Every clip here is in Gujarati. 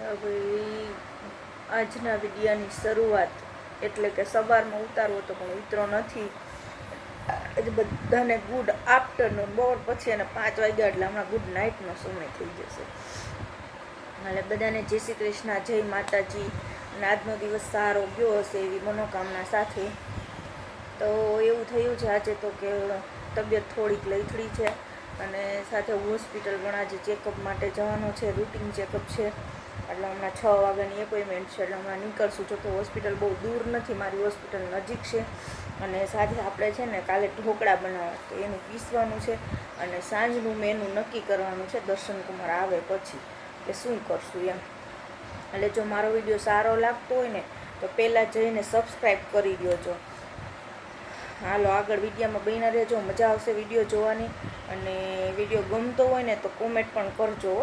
ભાઈ આજના વિડીયોની શરૂઆત એટલે કે સવારમાં ઉતારવો તો પણ ઉતરો નથી. આજે બધાને ગુડ આફ્ટરનૂન બપોર પછી અને પાંચ વાગ્યા એટલે હમણાં ગુડ નાઇટનો સમય થઈ જશે. એટલે બધાને જય શ્રી કૃષ્ણ, જય માતાજી. અને આજનો દિવસ સારો ગયો હશે એવી મનોકામના સાથે. તો એવું થયું છે આજે તો કે તબિયત થોડીક લથડી છે. અને સાથે હોસ્પિટલ પણ આજે ચેકઅપ માટે જવાનું છે રૂટીન ચેકઅપ છે. એટલે હમણાં છ વાગ્યાની એપોઇન્ટમેન્ટ છે, એટલે હમણાં નીકળશું. જો કે હોસ્પિટલ બહુ દૂર નથી, મારી હોસ્પિટલ નજીક છે. અને સાથે આપણે છે ને કાલે ઢોકળા બનાવવા તો એનું પીસવાનું છે અને સાંજનું મેનુ નક્કી કરવાનું છે, દર્શન કુમાર આવે પછી કે શું કરશું એમ. એટલે જો મારો વીડિયો સારો લાગતો હોય ને, તો પહેલાં જઈને સબસ્ક્રાઈબ કરી દેજો હાલો, આગળ વિડીયોમાં બન્યા રહેજો, મજા આવશે વીડિયો જોવાની. અને વીડિયો ગમતો હોય ને, તો કોમેન્ટ પણ કરજો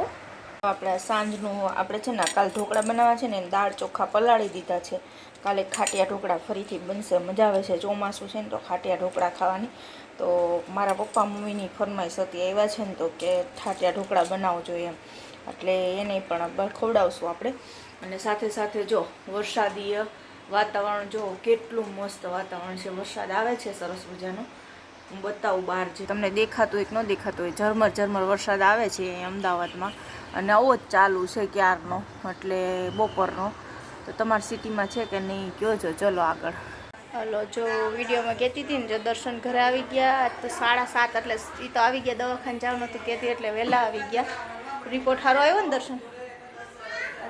હો. આપણે સાંજનું આપણે છે ને કાલ ઢોકળા બનાવવા છે ને દાળ ચોખા પલાળી દીધા છે. કાલે ખાટિયા ઢોકળા ફરીથી બનશે, મજા આવે છે, ચોમાસું છે ને તો ખાટિયા ઢોકળા ખાવાની. તો મારા પપ્પા મમ્મીની ફરમાઈશ હતી આવ્યા છે ને તો કે ખાટિયા ઢોકળા બનાવજો એમ. એટલે એને પણ ખવડાવશું આપણે. અને સાથે સાથે જો વરસાદીય વાતાવરણ, જો કેટલું મસ્ત વાતાવરણ છે, વરસાદ આવે છે સરસ મજાનો. હું બતાવું બહાર જે તમને દેખાતું હોય કે ન દેખાતું હોય, ઝરમર ઝરમર વરસાદ આવે છે અહીં અમદાવાદમાં. અને આવો જ ચાલુ છે ક્યારનો, એટલે બપોરનો. તો તમારી સિટીમાં છે કે નહીં, કયો છો? ચલો આગળ. હલો, જો વિડીયોમાં કહેતી હતી ને, જો દર્શન ઘરે આવી ગયા તો સાડા સાત, એટલે એ તો આવી ગયા દવાખાને જવાનું હતું કહેતી, એટલે વહેલા આવી ગયા. રિપોર્ટ સારો આવ્યો ને દર્શન?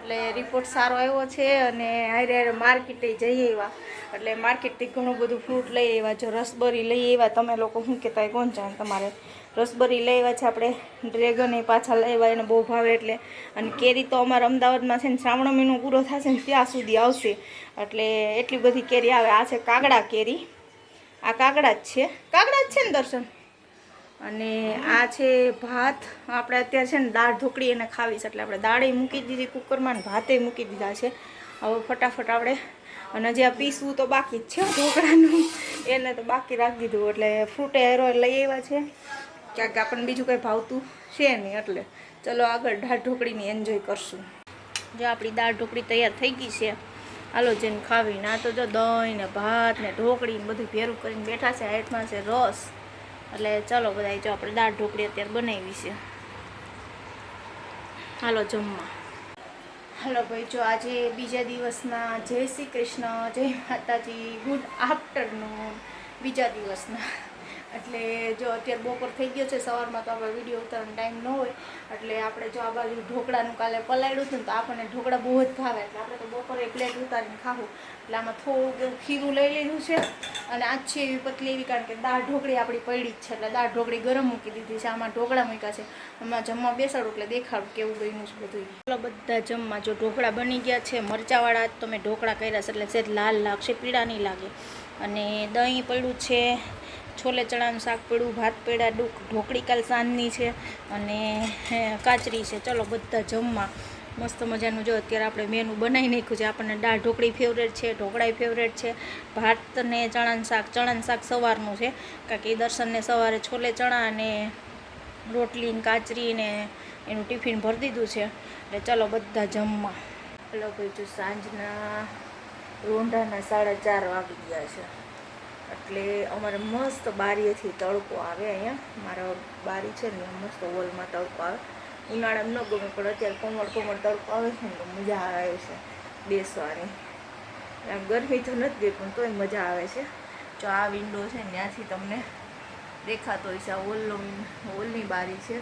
એટલે રિપોર્ટ સારો આવ્યો છે અને હારે હારે માર્કેટે જઈ આવ્યા. એટલે માર્કેટથી ઘણું બધું ફ્રૂટ લઈ આવ્યા. જો રસબરી લઈ આવ્યા, તમે લોકો શું કહેતા કોણ જાણે તમારે? રસબરી લઈ આવ્યા છે આપણે. ડ્રેગન એ પાછા લઈ આવ્યા એને બહુ ભાવે એટલે. અને કેરી તો અમારા અમદાવાદમાં છે ને શ્રાવણ મહિનો પૂરો થશે ને ત્યાં સુધી આવશે. એટલે એટલી બધી કેરી આવે. આ છે કાગડા કેરી. આ કાગડા જ છે. કાગડા જ છે ને દર્શન? અને આ છે ભાત. આપણે અત્યારે છે ને દાળ ઢોકળી એને ખાવી છે, એટલે આપણે દાળે મૂકી દીધી કુકરમાં અને ભાતે મૂકી દીધા છે. હવે ફટાફટ આપણે અને જે પીસવું તો બાકી જ છે ઢોકળાનું. એને તો બાકી રાખી દીધું, એટલે ફ્રૂટે હેરો લઈ આવ્યા છે. ક્યાંક આપણને બીજું કંઈ ભાવતું છે નહીં, એટલે ચલો આગળ દાળ ઢોકળીની એન્જોય કરશું. જો આપણી દાળ ઢોકળી તૈયાર થઈ ગઈ છે. હાલો જેને ખાવી, ના તો જો દહીં ને ભાત ને ઢોકળી બધું ભેરું કરીને બેઠા છે હાથમાં છે રસ. એટલે ચલો બધા જો આપણે દાળ ઢોકળી અત્યારે બનાવી છે. હાલો જમવા. હાલો ભાઈ, જો આજે બીજા દિવસના જય શ્રી કૃષ્ણ, જય માતાજી, ગુડ આફ્ટરનૂન. બીજા દિવસના. એટલે જો અત્યારે બપોર થઈ ગયો છે સવારમાં, તો આપણે વીડિયો ઉતારવાનો ટાઈમ ન હોય. એટલે આપણે જો આ બાજુ ઢોકળાનું કાલે પલાળ્યું હતું ને, તો આપણને ઢોકળા બહુ જ ભાવે. એટલે આપણે તો બપોરે પ્લેટ ઉતારીને ખાવું. એટલે આમાં થોડુંક એવું ખીરું લઈ લીધું છે. અને આછી એવી પતલી એવી, કારણ કે દાળ ઢોકળી આપણી પડી જ છે. એટલે દાળ ઢોકળી ગરમ મૂકી દીધી છે. આમાં ઢોકળા મૂક્યા છે. હમણાં જમવા બેસાડું એટલે દેખાડું કેવું બન્યું છે બધું. ચાલો બધા જમવા, જો ઢોકળા બની ગયા છે. મરચાવાળા મેં ઢોકળા કર્યા છે. એટલે સેજ લાલ લાગશે, પીળા નહીં લાગે. અને દહીં પડ્યું છે. છોલે ચણાનું શાક પડ્યું, ભાત પેડા ડુક, ઢોકળી કાલ સાંજની છે અને કાચરી છે. ચલો બધા જમવા. મસ્ત મજાનું જો અત્યારે આપણે મેનુ બનાવી નાખ્યું છે. આપણને દાળ ઢોકળી ફેવરેટ છે, ઢોકળાય ફેવરેટ છે, ભાત ને ચણાનું શાક. ચણાનું શાક સવારનું છે, કારણ કે દર્શનને સવારે છોલે ચણા અને રોટલી ને કાચરી ને એનું ટિફિન ભરી દીધું છે. એટલે ચલો બધા જમવા. જો સાંજના રોંઢાના સાડા ચાર વાગી ગયા છે. એટલે અમારે મસ્ત બારીએથી તડકો આવે અહીંયા. મારા બારી છે ને મસ્ત હોલમાં તડકો આવે. ઉનાળામાં ન ગમે, પણ અત્યારે કોમળ કોમળ તડકો આવે છે ને મજા આવે છે બેસવાની. આમ ગરમી તો નથી ગઈ, પણ તોય મજા આવે છે. જો આ વિન્ડો છે ત્યાંથી તમને દેખાતો હોય છે આ હોલનો હોલની બારી છે.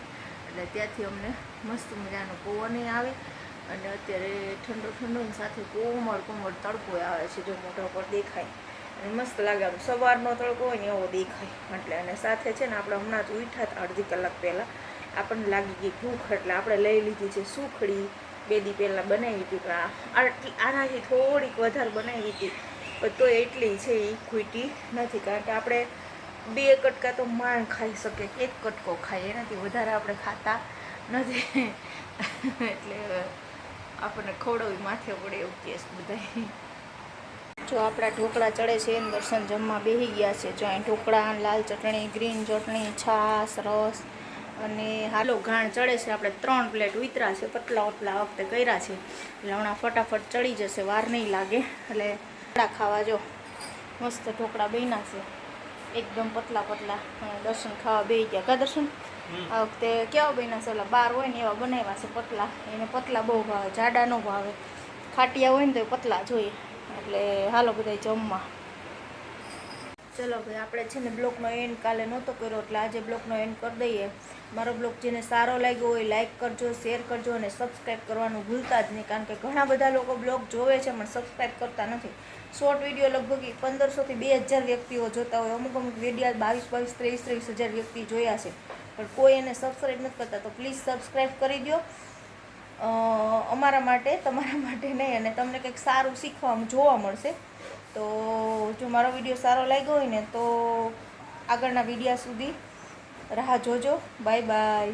એટલે ત્યાંથી અમને મસ્ત મજાનો પવન આવે. અને અત્યારે ઠંડો ઠંડો સાથે કોમળ કોમળ તડકો આવે છે, જો મોઢા પર દેખાય. અને મસ્ત લાગે આમ. સવારનો તડકો હોય ને એવો દેખાય. એટલે અને સાથે છે ને આપણે હમણાં જ ઉઠ્યા હતા અડધી કલાક પહેલાં. આપણને લાગી ગઈ ભૂખ, એટલે આપણે લઈ લીધી છે સુખડી. બે દી પહેલાં બનાવી હતી, પણ આટલી આનાથી થોડીક વધારે બનાવી હતી. પણ તો એટલી છે એ ખૂટી નથી, કારણ કે આપણે બે કટકા તો માણ ખાઈ શકે એક કટકો ખાઈએ. એનાથી વધારે આપણે ખાતા નથી. એટલે આપણને ખવડાવી માથે પડે એવું કેસ બધાય. જો આપણા ઢોકળા ચડે છે એને દર્શન જમવા બેસી ગયા છે. જો અહીં ઢોકળા લાલ ચટણી ગ્રીન ચટણી છાશ રસ અને હાલો ઘાણ ચડે છે. આપણે ત્રણ પ્લેટ ઉતરા છે. પતલા ઉપલા વખતે કર્યા છે. એટલે હમણાં ફટાફટ ચડી જશે. વાર નહીં લાગે. એટલે ઢોકળા ખાવા જો. મસ્ત ઢોકળા બન્યા છે. એકદમ પતલા પતલા દર્શન ખાવા બે ગયા. કા દર્શન? આ વખતે કેવા બન્યા છે? ઓલા બાર હોય ને એવા બનાવ્યા છે પતલા એને પતલા બહુ ભાવે જાડા ન ભાવે. ખાટિયા હોય ને તો પતલા જોઈએ. એટલે હાલો બધા જમવા. ચલો ભાઈ, આપણે છે ને બ્લોગનો એન્ડ કાલે નહોતો કર્યો, એટલે આજે બ્લોગનો એન્ડ કરી દઈએ. મારો બ્લોગ જેને સારો લાગ્યો હોય લાઇક કરજો શેર કરજો અને સબસ્ક્રાઈબ કરવાનું ભૂલતા જ નહીં, કારણ કે ઘણા બધા લોકો બ્લોગ જોવે છે, પણ સબસ્ક્રાઈબ કરતા નથી. શોર્ટ વીડિયો લગભગ પંદરસોથી બે હજાર વ્યક્તિઓ જોતા હોય, અમુક અમુક વિડીયા બાવીસ બાવીસ, ત્રેવીસ ત્રેવીસ હજાર વ્યક્તિ જોયા છે. પણ કોઈ એને સબસ્ક્રાઈબ નથી કરતા, તો પ્લીઝ સબસ્ક્રાઈબ કરી દો અમારા માટે, તમારા માટે નહીં અને તમને કંઈક સારું શીખવા જોવા મળશે. તો જો મારો વીડિયો સારો લાગ્યો હોય ને, તો આગળના વિડીયા સુધી રાહ જોજો. Bye bye.